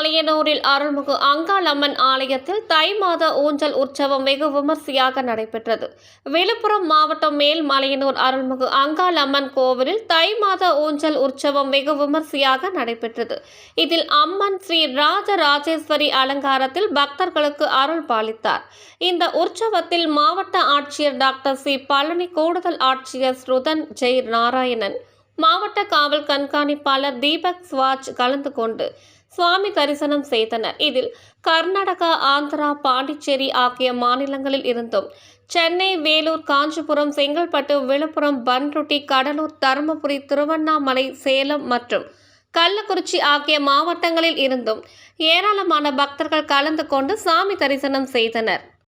மலையனூரில் அருள்மிகு அங்காளம்மன் ஆலயத்தில் தை மாத ஊஞ்சல் உற்சவம் வெகு விமர்சையாக நடைபெற்றது. விழுப்புரம் மாவட்டம் மேல்மலையனூர் அருள்மிகு அங்காளம்மன் கோவிலில் தை மாத ஊஞ்சல் உற்சவம் வெகு விமர்சையாக நடைபெற்றது. இதில் அம்மன் ஸ்ரீ ராஜராஜேஸ்வரி அலங்காரத்தில் பக்தர்களுக்கு அருள் பாலித்தார். இந்த உற்சவத்தில் மாவட்ட ஆட்சியர் டாக்டர் சி. பழனி கூடுதல் ஆட்சியர் ஸ்ருதன் ஜெய் நாராயணன் மாவட்ட காவல் கண்காணிப்பாளர் தீபக் ஸ்வாஜ் கலந்து கொண்டு சுவாமி தரிசனம் செய்தனர். இதில் கர்நாடகா ஆந்திரா பாண்டிச்சேரி ஆகிய மாநிலங்களில் இருந்தும் சென்னை வேலூர் காஞ்சிபுரம் செங்கல்பட்டு விழுப்புரம் பன்ருட்டி கடலூர் தருமபுரி திருவண்ணாமலை சேலம் மற்றும் கள்ளக்குறிச்சி ஆகிய மாவட்டங்களில் இருந்தும் ஏராளமான பக்தர்கள் கலந்து கொண்டு சாமி தரிசனம் செய்தனர்.